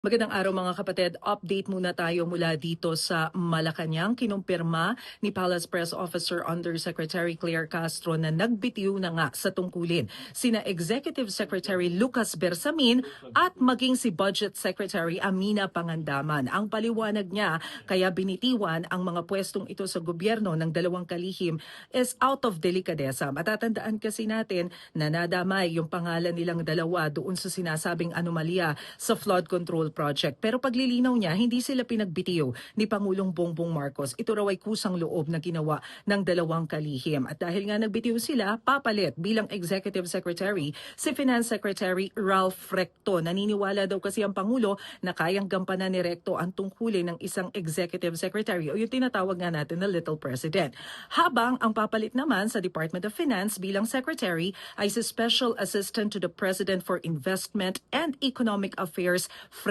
Magandang araw mga kapatid. Update muna tayo mula dito sa Malacanang. Kinumpirma ni Palace Press Officer Undersecretary Claire Castro na nagbitiw na nga sa tungkulin sina Executive Secretary Lucas Bersamin at maging si Budget Secretary Amina Pangandaman. Ang paliwanag niya kaya binitiwan ang mga pwestong ito sa gobyerno ng dalawang kalihim is out of delicadeza. Matatandaan kasi natin na nadamay yung pangalan nilang dalawa doon sa sinasabing anomalya sa flood control project. Pero paglilinaw niya, hindi sila pinagbitiw ni Pangulong Bongbong Marcos. Ito raw ay kusang loob na ginawa ng dalawang kalihim. At dahil nga nagbitiw sila, papalit bilang Executive Secretary si Finance Secretary Ralph Recto. Naniniwala daw kasi ang Pangulo na kayang gampanan ni Recto ang tungkulin ng isang Executive Secretary o yung tinatawag nga natin na Little President. Habang ang papalit naman sa Department of Finance bilang Secretary ay si Special Assistant to the President for Investment and Economic Affairs,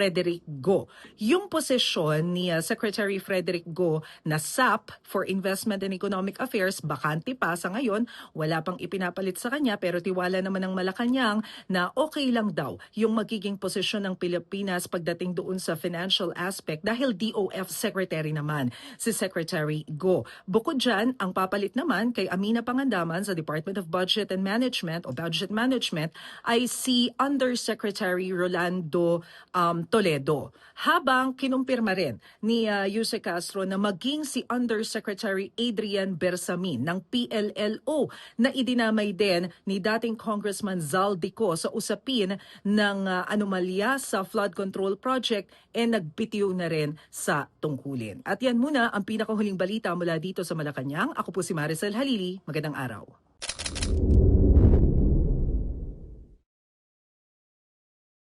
Frederick Go. Yung posisyon ni uh, Secretary Frederick Go na SAP for Investment and Economic Affairs, bakante pa sa ngayon, wala pang ipinapalit sa kanya pero tiwala naman ng Malacanang na okay lang daw yung magiging posisyon ng Pilipinas pagdating doon sa financial aspect dahil DOF Secretary naman si Secretary Go. Bukod dyan, ang papalit naman kay Amina Pangandaman sa Department of Budget and Management o Budget Management ay si Undersecretary Rolando um, Toledo. Habang kinumpirma rin ni uh, Castro na maging si Undersecretary Adrian Bersamin ng PLLO na idinamay din ni dating Congressman Zaldico sa usapin ng uh, anomalya sa flood control project e nagbitiw na rin sa tungkulin. At yan muna ang pinakahuling balita mula dito sa Malacanang. Ako po si Maricel Halili. Magandang araw.